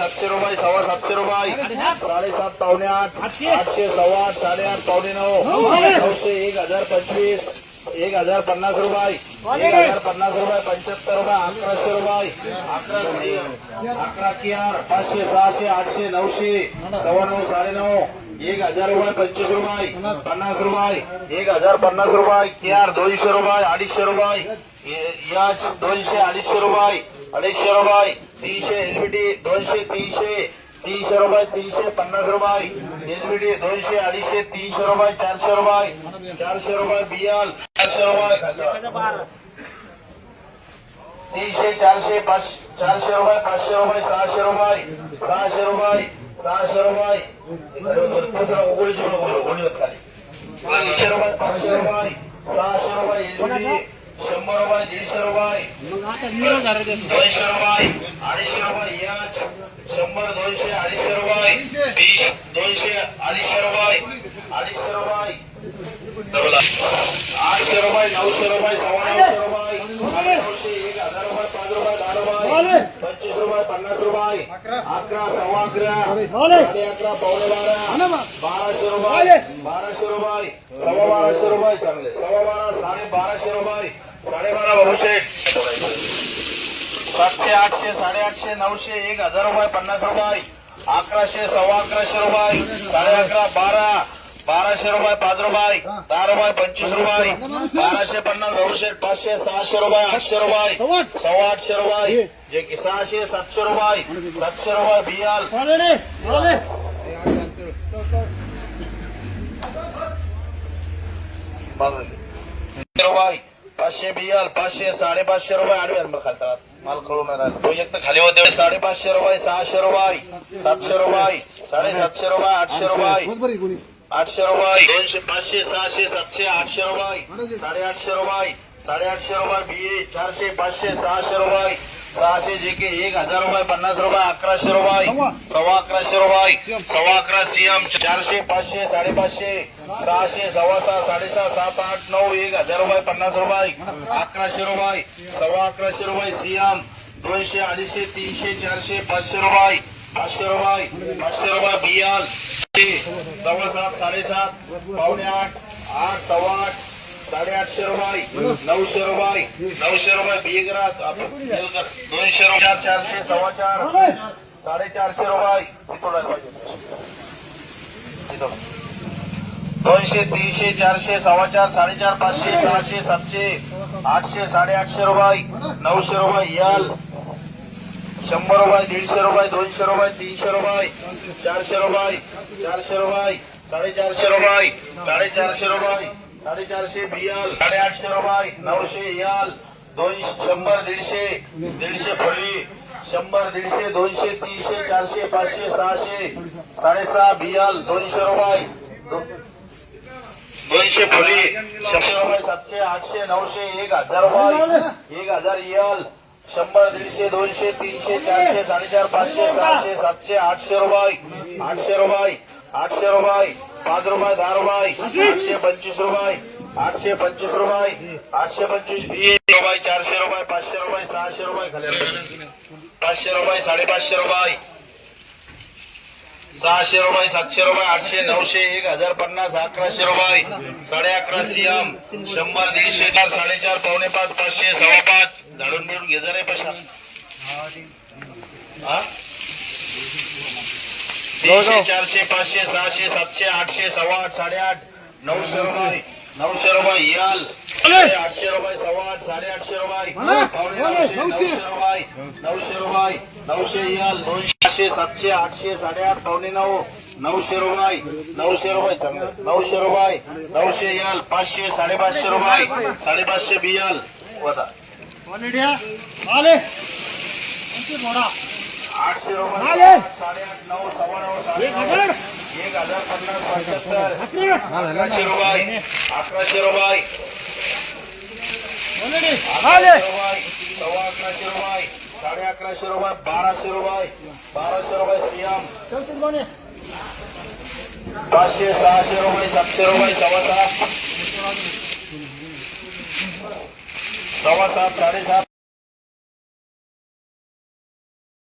सातशे रुपये सव्वा सातशे रुपये. साडेसात पावणे आठ आठशे. सव्वा आठ साडेआठ पावणे नऊ. नऊशे. एक हजार पंचवीस एक हजार पन्नास रुपये. एक हजार पन्नास रुपये पंच्याहत्तर रुपये अकराशे रुपये. अकराशे अकरा कियार पाचशे सहाशे आठशे नऊशे सव्वा नऊ साडे नऊ. एक हजार रुपये पंचवीस रुपये. पन्नास रुपये. एक हजार पन्नास रुपये. कियार दोनशे रुपये अडीचशे रुपये. ये- याच दोनशे अडीचशे रुपये. अडीचशे रुपये तीनशे एलबीटी दोनशे तीनशे तीनशे रुपये तीनशे पन्नास रुपये एलबीटी दोनशे अडीचशे तीनशे रुपये चारशे रुपये चारशे रुपये बियाल चारशे रुपये तीनशे चारशे पाच चारशे रुपये पाचशे रुपये सहाशे रुपये सहाशे रुपये सहाशे रुपये उघडीची उघडी खाली तीनशे रुपये पाचशे रुपये सहाशे रुपये एलबीटी शंभर रुपये दीडशे रुपये दोनशे रुपये अडीचशे रुपये याच शंभर दोनशे अडीचशे रुपये वीस दोनशे अडीचशे रुपये अडीचशे रुपये आठशे रुपये नऊशे रुपये सव्वा नऊशे रुपये नऊशे एक हजार रुपये पाच रुपये दहा रुपये पंचवीस रुपये पन्नास रुपये अकरा. सव्वा अकरा साडे अकरा पावणे बारा बाराशे रुपये बाराशे रुपये सव्वा बाराशे रुपये चांगले. सव्वा बारा साडे बाराशे रुपये साडेबारा बाराशे सातशे आठशे साडेआठशे नऊशे एक हजार रुपये पन्नास रुपये अकराशे सव्वा अकराशे रुपये साडे अकरा बारा बाराशे रुपये पाच रुपये दहा रुपये पंचवीस रुपये बाराशे पन्नास नऊशे पाचशे सहाशे रुपये आठशे रुपये सव्वा आठशे रुपये जे की सहाशे सातशे रुपये सातशे रुपये बियाल. रुपये पाचशे बियाल पाचशे साडेपाचशे रुपये आडव्यात मग खातात माल कळून राहिला. तो एक तर खाली होते साडेपाचशे रुपये सहाशे रुपये सातशे रुपये साडेसातशे रुपये आठशे रुपये. आठशे रुपये दोनशे पाचशे सहाशे सातशे आठशे रुपये साडेआठशे रुपये साडेआठशे रुपये बी चारशे पाचशे सहाशे रुपये सहाशे जे के एक हजार रुपये पन्नास रुपये अकराशे रुपये सव्वा अकराशे रुपये सव्वा अकरा सीएम चारशे पाचशे साडेपाचशे सहाशे सव्वा सहा साडेसहा सात आठ नऊ एक हजार रुपये पन्नास रुपये अकराशे रुपये सव्वा अकराशे रुपये सीएम दोनशे अडीचशे तीनशे चारशे पाचशे रुपये पाचशे रुपये पाचशे रुपये बियाल सव्वा सात साडेसात पावणे आठ आठ सव्वा आठ साडेआठशे रुपये नऊशे रुपये नऊशे रुपये बिगरात दोनशे रुपये चारशे सव्वा चार साडेचारशे रुपये पाहिजे. दोनशे तीनशे चारशे सव्वा चार साडेचार पाचशे सहाशे सातशे आठशे साडेआठशे रुपये नऊशे रुपये यल. शंभर रुपये दीडशे रुपये दोनशे रुपये तीनशे रुपये चारशे रुपये चारशे रुपये साडेचारशे रुपये साडेचारशे रुपये साडेचारशे बियाल साडेआठशे रुपये नऊशे याल दोनशे शंभर दीडशे दीडशे फळी शंभर दीडशे दोनशे तीनशे चारशे पाचशे सहाशे साडेसहा बियाल दोनशे रुपये दोनशे फुली शंभर रुपये सातशे आठशे नऊशे एक हजार रुपये एक हजार याल शंभर दीडशे दोनशे तीनशे चारशे साडेचार पाचशे सहाशे सातशे आठशे रुपये. आठशे रुपये. आठशे रुपये. पाच रुपये दहा रुपये. आठशे पंचवीस रुपये. आठशे पंचवीस रुपये. आठशे पंचवीस. रुपये चारशे रुपये पाचशे रुपये सहाशे रुपये खाली पाचशे रुपये साडेपाचशे रुपये. सहाशे रुपये सातशे रुपये आठशे नऊशे एक हजार पन्नास अकराशे रुपये साडे अकरा सीएम शंभर दीडशे चार साडेचार पावणे पाच पाचशे सव्वा पाच. झाडून मिळून घे जरा पैसा? तीनशे चारशे पाचशे सहाशे सातशे आठशे सव्वा आठ साडेआठ नऊशे रुपये. नऊशे रुपये याल. आठशे रुपये सव्वा आठ साडेआठशे रुपये. पावणे नऊशे. नऊशे रुपये नऊशे रुपये नऊशे याल. दोनशे सातशे आठशे साडेआठ पावणे नऊ नऊशे रुपये. नऊशे रुपये चांगलं. नऊशे रुपये नऊशे याल पाचशे साडेपाचशे रुपये साडेपाचशे बियाल वजा आठशे रुपये साडेआठ नऊ सव्वा नऊ एक हजार. पन्नास पंच्याहत्तर. अकराशे रुपये अकराशे रुपये. सव्वा अकराशे रुपये. साडे अकराशे रुपये बाराशे रुपये बाराशे रुपये सीएम पाचशे सहाशे रुपये सातशे रुपये सव्वा सात. सव्वा सात साडेसात.